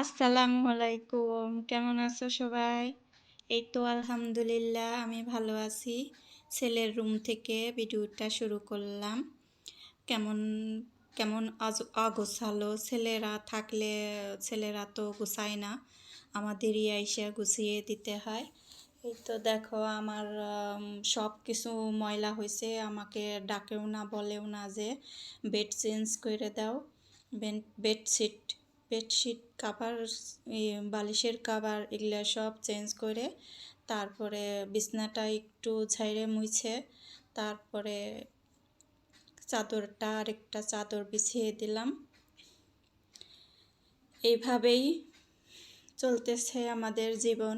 আসসালামু আলাইকুম কেমন আছো সবাই? এই তো আলহামদুলিল্লাহ, আমি ভালো আছি। ছেলের রুম থেকে ভিডিওটা শুরু করলাম। কেমন কেমন অগোছালো ছেলেরা থাকলে, ছেলেরা তো গুছায় না। আমাদেরই আইসা গুছিয়ে দিতে হয়। এই তো দেখো আমার সব কিছু ময়লা হয়েছে আমাকে ডাকেও না, বলেও না যে বেড চেঞ্জ করে দাও। বেডশিট বেডশিট কাভার বালিশের কাভার এগুলো সব চেঞ্জ করে তারপরে বিছনাটা একটু ঝাইরে মুছে তারপরে চাদরটা আরেকটা চাদর বিছিয়ে দিলাম। এইভাবেই চলতেছে আমাদের জীবন।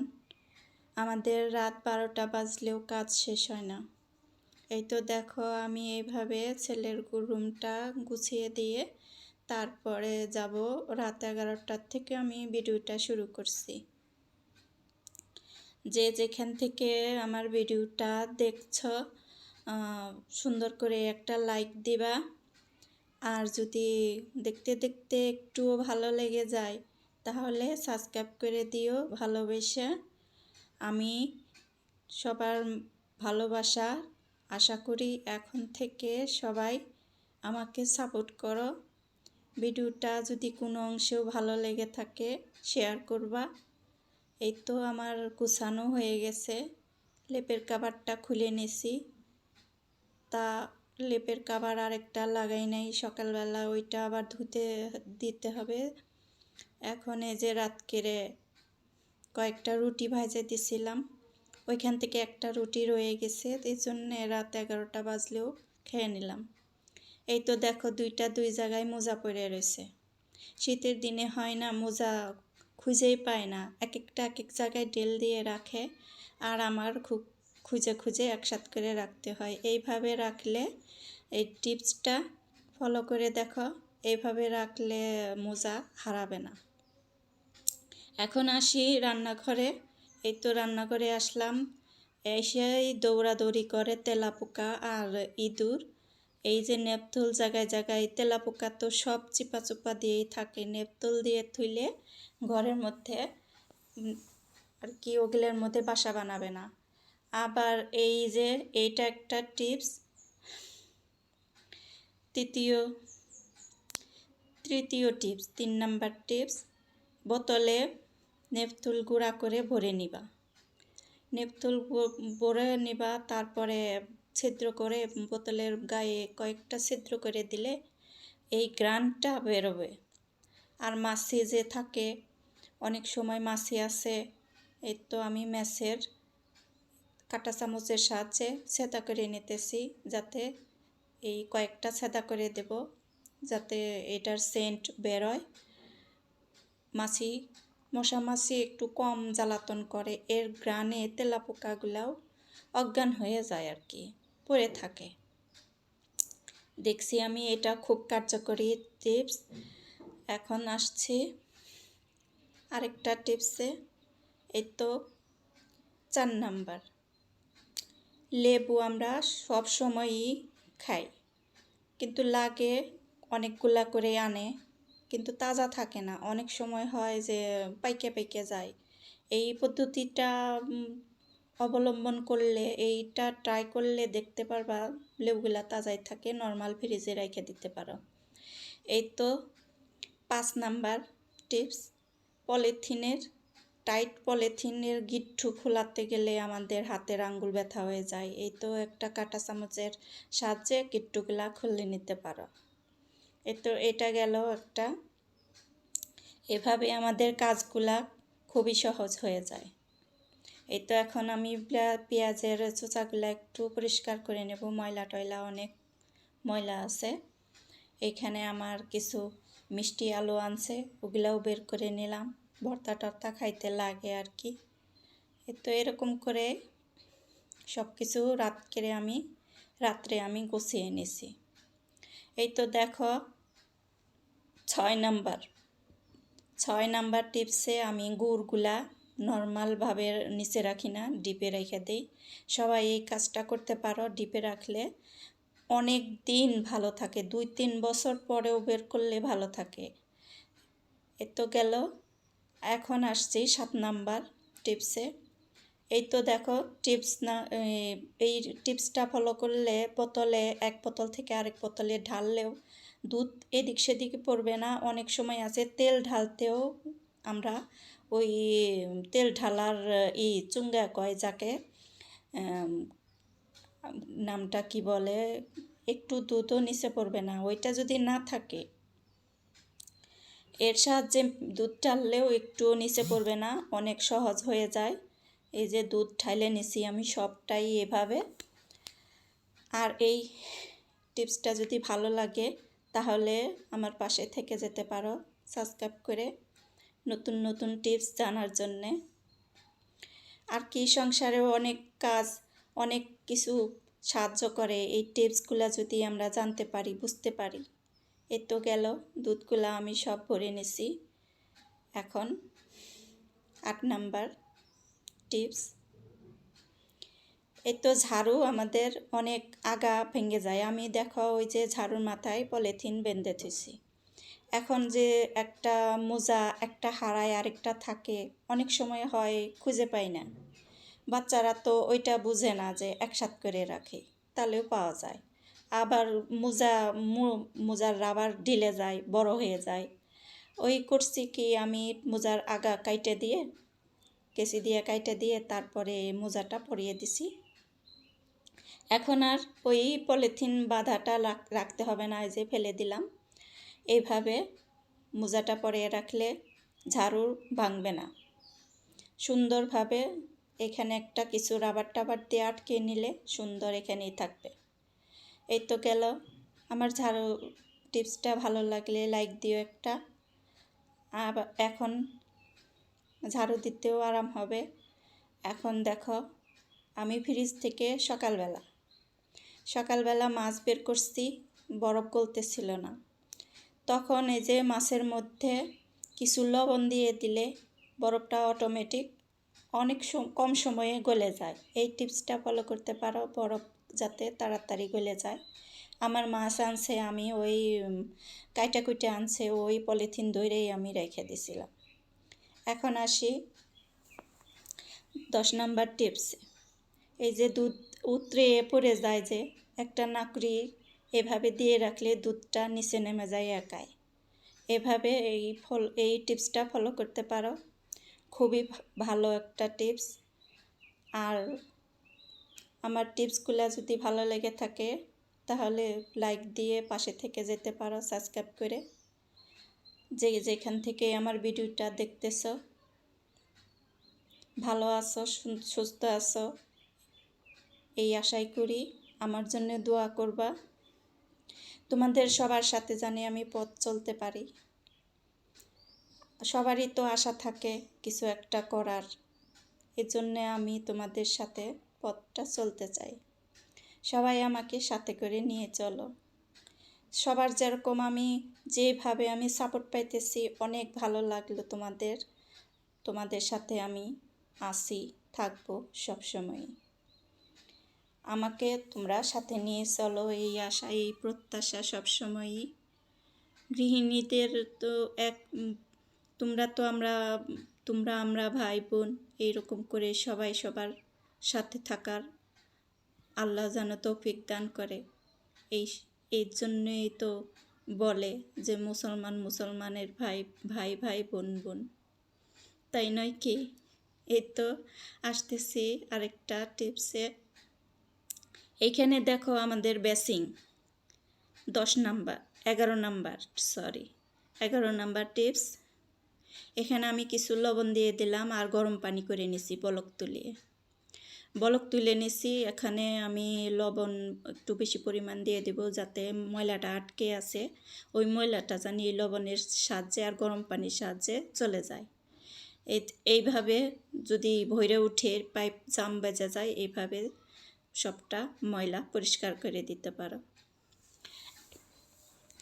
আমাদের রাত বারোটা বাজলেও কাজ শেষ হয় না। এই তো দেখো আমি এইভাবে ছেলের রুমটা গুছিয়ে দিয়ে তারপরে যাব রাত এগারোটার থেকে আমি ভিডিওটা শুরু করছি। যে যেখান থেকে আমার ভিডিওটা দেখছ সুন্দর করে একটা লাইক দিবা। আর যদি দেখতে দেখতে একটুও ভালো লেগে যায়, তাহলে সাবস্ক্রাইব করে দিও ভালোবেসে। আমি সবার ভালোবাসা আশা করি এখন থেকে সবাই আমাকে সাপোর্ট করো। ভিডিওটা যদি কোনো অংশেও ভালো লেগে থাকে শেয়ার করবা। এই তো আমার গুছানো হয়ে গেছে। লেপের কাভারটা খুলে নিছি। তা লেপের কাভার আরেকটা লাগাই নাই, সকালবেলা ওইটা আবার ধুতে দিতে হবে। এখন এই যে রাত কেড়ে কয়েকটা রুটি ভাজে দিছিলাম, ওইখান থেকে একটা রুটি রয়ে গেছে এই জন্যে রাত এগারোটা বাজলেও খেয়ে নিলাম। এই তো দেখো দুইটা দুই জায়গায় মোজা পরে রয়েছে। শীতের দিনে হয় না, মোজা খুঁজেই পায় না। এক একটা এক এক জায়গায় ডেল দিয়ে রাখে আর আমার খুব খুঁজে খুঁজে একসাথ করে রাখতে হয়। এইভাবে রাখলে এই টিপসটা ফলো করে দেখো, এইভাবে রাখলে মোজা হারাবে না। এখন আসি রান্নাঘরে। এই তো রান্নাঘরে আসলাম। এসেই দৌড়াদৌড়ি করে তেলাপোকা আর ইঁদুর। এই যে নেপথুল জায়গায় জায়গায় তেলাপোকা তো সব চিপা চুপা দিয়েই থাকে। নেপথুল দিয়ে থুইলে ঘরের মধ্যে আর কি ওগুলোর মধ্যে বাসা বানাবে না। আবার এই যে এইটা একটা টিপস। তৃতীয় তৃতীয় টিপস, তিন নাম্বার টিপস, বোতলে নেপথুল গুঁড়া করে ভরে নিবা। নেপথুল ভরে নিবা, তারপরে ছিদ্র করে বোতলের গায়ে কয়েকটা ছিদ্র করে দিলে এই গ্রানটা বেরোবে। আর মাছি যে থাকে, অনেক সময় মাছি আছে, এই তো আমি ম্যাসের কাঁটা চামচের সাহায্যে ছেদা করে নিতেছি যাতে এই কয়েকটা ছেদা করে দেব, যাতে এটার সেন্ট বেরোয়। মাছি, মশা মাছি একটু কম জ্বালাতন করে, এর গ্রানে তেলাপোকাগুলাও অজ্ঞান হয়ে যায় আর কি। পড়ে থাকে। দেখছি আমি, এটা খুব কার্যকরী টিপস। এখন আসছি আরেকটা টিপসে, এই তো চার নাম্বার। লেবু আমরা সব সময়ই খাই, কিন্তু লাগে অনেকগুলা করে আনে, কিন্তু তাজা থাকে না। অনেক সময় হয় যে পাইকে পাইকে যায়। এই পদ্ধতিটা অবলম্বন করলে, এইটা ট্রাই করলে দেখতে পারবা লেবুগুলা তাজাই থাকে নর্মাল ফ্রিজে রেখে দিতে পারো। এই তো পাঁচ নাম্বার টিপস পলিথিনের টাইট পলিথিনের গিট্টু খোলাতে গেলে আমাদের হাতের আঙ্গুল ব্যথা হয়ে যায়। এই তো একটা কাঁটা চামচের সাহায্যে গিট্টুগুলা খুলে নিতে পারো। এই তো এটা গেল একটা। এভাবে আমাদের কাজগুলা খুবই সহজ হয়ে যায়। এই তো এখন আমি পেঁয়াজের চোচাগুলা একটু পরিষ্কার করে নেব। ময়লা টয়লা অনেক ময়লা আছে। এখানে আমার কিছু মিষ্টি আলু আনছে, ওগুলাও বের করে নিলাম। ভর্তা টর্তা খাইতে লাগে আর কি। তো এরকম করে সব কিছু রাত করে আমি, রাত্রে আমি গুছিয়ে নিছি। এই তো দেখো, ছয় নাম্বার। ছয় নাম্বার টিপসে আমি গুড়গুলা নর্মালভাবে নিচে রাখি না, ডিপে রেখে দিই। সবাই এই কাজটা করতে পারো, ডিপে রাখলে অনেক দিন ভালো থাকে। দুই তিন বছর পরেও বের করলে ভালো থাকে। এ তো গেল। এখন আসছি সাত নাম্বার টিপসে এই তো দেখো টিপস না এই টিপসটা ফলো করলে বোতলে, এক বোতল থেকে আরেক বোতলে ঢাললেও দুধ এদিক সেদিকে পড়বে না। অনেক সময় আছে তেল ঢালতেও আমরা ওই তেল ঢালার, ই চুঙ্গা কয় যাকে নামটা কি বলে, একটু দুধও নিচে পড়বে না, ওইটা যদি না থাকে, এর সাহায্যে দুধ ঢাললেও একটু নিচে পড়বে না, অনেক সহজ হয়ে যায়। এই যে দুধ ঢাইলে নিছি আমি সবটাই এভাবে। আর এই টিপসটা যদি ভালো লাগে, তাহলে আমার পাশে থেকে যেতে পারো। সাবস্ক্রাইব করে নতুন নতুন টিপস জানার জন্যে। আর কি, সংসারেও অনেক কাজ, অনেক কিছু সাহায্য করে। এই টিপসগুলো যদি আমরা জানতে পারি, বুঝতে পারি, এ তো গেল, দুধগুলা আমি সব ভরে নিছি। এখন আট নাম্বার টিপস। এই তো ঝাড়ু আমাদের অনেক আগা ভেঙে যায়। আমি দেখো ওই যে ঝাড়ুর মাথায় পলিথিন বেঁধে থুছি এখন যে একটা মোজা, একটা হারায় আরেকটা থাকে, অনেক সময় হয় খুঁজে পাই না। বাচ্চারা তো ওইটা বুঝে না যে একসাথ করে রাখে, তাহলেও পাওয়া যায়। আবার মোজা মোজার রাবার ঢিলে যায়, বড় হয়ে যায়। ওই করছি কি আমি মোজার আগা কাইটে দিয়ে কেসি দিয়ে কাইটে দিয়ে তারপরে মোজাটা পরিয়ে দিছি। এখন আর ওই পলিথিন বাঁধাটা রাখ- রাখতে হবে না যে ফেলে দিলাম। এইভাবে মোজাটা পরিয়ে রাখলে ঝাড়ু ভাঙবে না। সুন্দরভাবে এখানে একটা কিছু রাবার টাবার দিয়ে আটকে নিলে সুন্দর এখানেই থাকবে। এই তো গেল। আমার ঝাড়ু টিপসটা ভালো লাগলে লাইক দিও একটা। আবার এখন ঝাড়ু দিতেও আরাম হবে। এখন দেখো, আমি ফ্রিজ থেকে সকালবেলা সকালবেলা মাছ বের করছি, বরফ গলতেছিল না। তখন এই যে মাছের মধ্যে কিছু লবণ দিয়ে দিলে বরফটা অটোমেটিক অনেক কম সময়ে গলে যায়। এই টিপসটা ফলো করতে পারো, বরফ যাতে তাড়াতাড়ি গলে যায়। আমার মাছ আনছে, আমি ওই কাইটা কুইটা আনছে, ওই পলিথিন ধরেই আমি রেখে দিছিলাম। এখন আসি দশ নাম্বার টিপস। এই যে দুধ উতরে পড়ে যায় যে একটা নাকড়ি এভাবে দিয়ে রাখলে দুধটা নিচে নেমে যায় একাই। এভাবে এই ফল, এই টিপসটা ফলো করতে পারো। খুবই ভালো একটা টিপস। আর আমার টিপসগুলো যদি ভালো লেগে থাকে, তাহলে লাইক দিয়ে পাশে থেকে যেতে পারো, সাবস্ক্রাইব করে। যে, যেখান থেকে আমার ভিডিওটা দেখতেছ, ভালো আছো সুস্থ আছো, এই আশাই করি। আমার জন্য দোয়া করবা। তোমাদের সবার সাথে জানি আমি পথ চলতে পারি। সবারই তো আশা থাকে কিছু একটা করার। এজন্যে আমি তোমাদের সাথে পথটা চলতে চাই। সবাই আমাকে সাথে করে নিয়ে চলো। সবার যেরকম আমি যেভাবে আমি সাপোর্ট পাইতেছি, অনেক ভালো লাগল তোমাদের। তোমাদের সাথে আমি আসি, থাকব সবসময়ই। আমাকে তোমরা সাথে নিয়ে চলো। এই আশা, এই প্রত্যাশা সবসময়ই। গৃহিণীদের তো এক তোমরা তো আমরা, তোমরা আমরা ভাই বোন এইরকম করে সবাই সবার সাথে থাকার আল্লাহ যেন তৌফিক দান করে। এই এর জন্যই তো বলে যে মুসলমান মুসলমানের ভাই ভাই ভাই, বোন বোন। তাই নয় কি? এই তো আসতেছি আরেকটা টিপসে। এইখানে দেখো আমাদের বেসিং দশ নাম্বার, এগারো নাম্বার সরি এগারো নাম্বার টিপস। এখানে আমি কিছু লবণ দিয়ে দিলাম আর গরম পানি করে নিছি বলক তুলিয়ে। বলক তুলে নিছি, এখানে আমি লবণ একটু বেশি পরিমাণ দিয়ে দেব যাতে ময়লাটা আটকে আছে। ওই ময়লাটা জানি লবণের সাহায্যে আর গরম পানির সাহায্যে চলে যায়। এই এইভাবে যদি ভৈরে উঠে পাইপ জাম বেজে যায়, এইভাবে সবটা ময়লা পরিষ্কার করে দিতে পারো।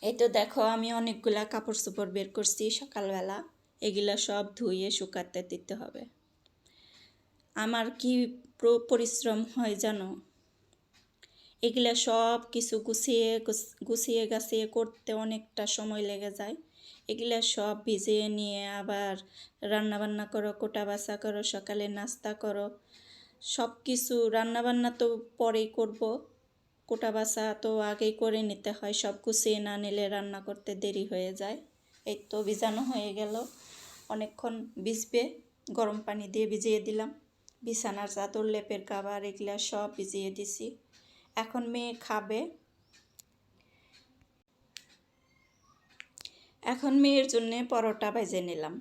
এই তো দেখো, আমি অনেকগুলা কাপড় চোপড় বের করছি সকালবেলা। এগুলা সব ধুয়ে শুকাতে দিতে হবে। আমার কি পরিশ্রম হয় জানো? এগুলা সব কিছু গুছিয়ে গুছিয়ে গাছিয়ে করতে অনেকটা সময় লেগে যায়। এগুলা সব ভিজিয়ে নিয়ে আবার রান্না বান্না করো, কোটা বাসা করো, সকালে নাস্তা করো। সব কিছু রান্নাবান্না তো পরেই করব। কোটা বাসা তো আগেই করে নিতে হয়। সব গুছিয়ে না নিলে রান্না করতে দেরি হয়ে যায়। এই তো ভিজানো হয়ে গেল। অনেকক্ষণ ভিজবে। গরম পানি দিয়ে ভিজিয়ে দিলাম। বিছানার চাদর, লেপের কাবার এগুলা সব ভিজিয়ে দিছি। এখন মেয়ে খাবে। এখন মেয়ের জন্যে পরোটা ভেজে নিলাম।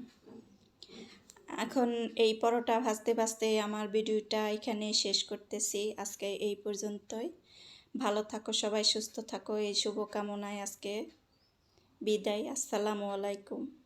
এখন এই পরোটা ভাজতে ভাজতে আমার ভিডিওটা এখানে শেষ করতেছি। আজকে এই পর্যন্তই। ভালো থাকো, সবাই সুস্থ থাকো। এই শুভকামনায় আজকে বিদায়। আসসালামু আলাইকুম।